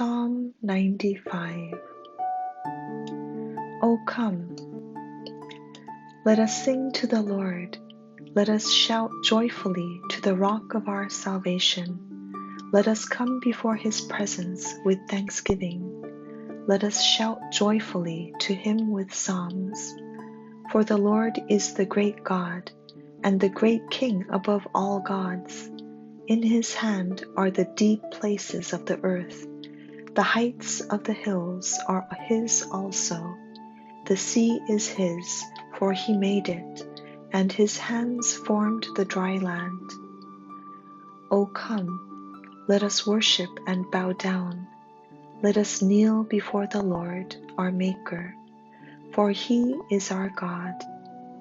Psalm 95 O come, let us sing to the Lord. Let us shout joyfully to the rock of our salvation. Let us come before his presence with thanksgiving. Let us shout joyfully to him with psalms. For the Lord is the great God and the great King above all gods. In his hand are the deep places of the earth. The heights of the hills are his also. The sea is his, for he made it, and his hands formed the dry land. O come, let us worship and bow down. Let us kneel before the Lord, our Maker, for he is our God,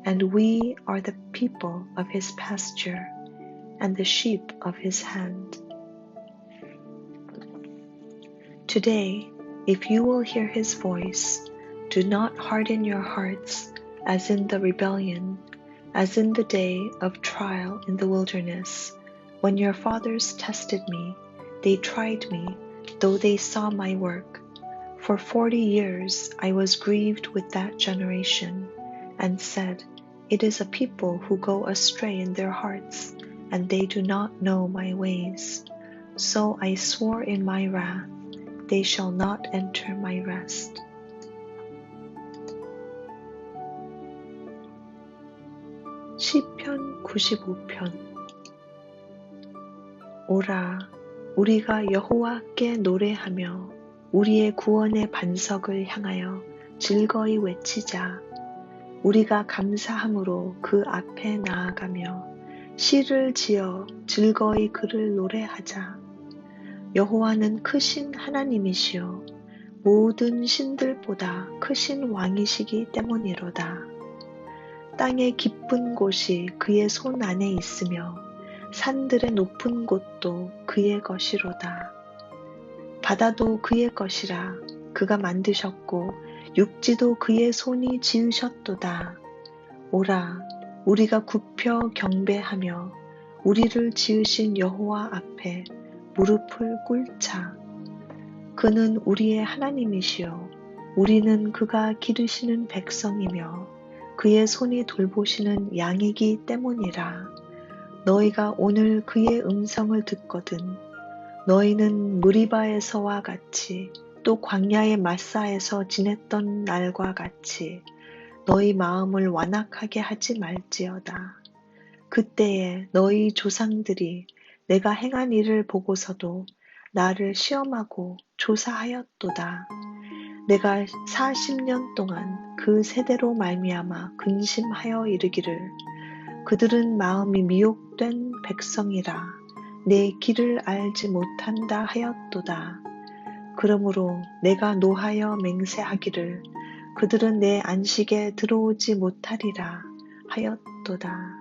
and we are the people of his pasture and the sheep of his hand. Today, if you will hear his voice, do not harden your hearts as in the rebellion, as in the day of trial in the wilderness, when your fathers tested me, they tried me, though they saw my work. For forty years I was grieved with that generation, and said, It is a people who go astray in their hearts and they do not know my ways. So I swore in my wrath, they shall not enter my rest. 시편 95편 오라 우리가 여호와께 노래하며 우리의 구원의 반석을 향하여 즐거이 외치자 우리가 감사함으로 그 앞에 나아가며 시를 지어 즐거이 그를 노래하자. 여호와는 크신 하나님이시요 모든 신들보다 크신 왕이시기 때문이로다. 땅의 깊은 곳이 그의 손 안에 있으며 산들의 높은 곳도 그의 것이로다. 바다도 그의 것이라 그가 만드셨고 육지도 그의 손이 지으셨도다. 오라 우리가 굽혀 경배하며 우리를 지으신 여호와 앞에 무릎을 꿇자. 그는 우리의 하나님이시요. 우리는 그가 기르시는 백성이며 그의 손이 돌보시는 양이기 때문이라. 너희가 오늘 그의 음성을 듣거든. 너희는 무리바에서와 같이 또 광야의 마사에서 지냈던 날과 같이 너희 마음을 완악하게 하지 말지어다. 그때에 너희 조상들이 내가 행한 일을 보고서도 나를 시험하고 조사하였도다. 내가 40년 동안 그 세대로 말미암아 근심하여 이르기를 그들은 마음이 미혹된 백성이라 내 길을 알지 못한다 하였도다. 그러므로 내가 노하여 맹세하기를 그들은 내 안식에 들어오지 못하리라 하였도다.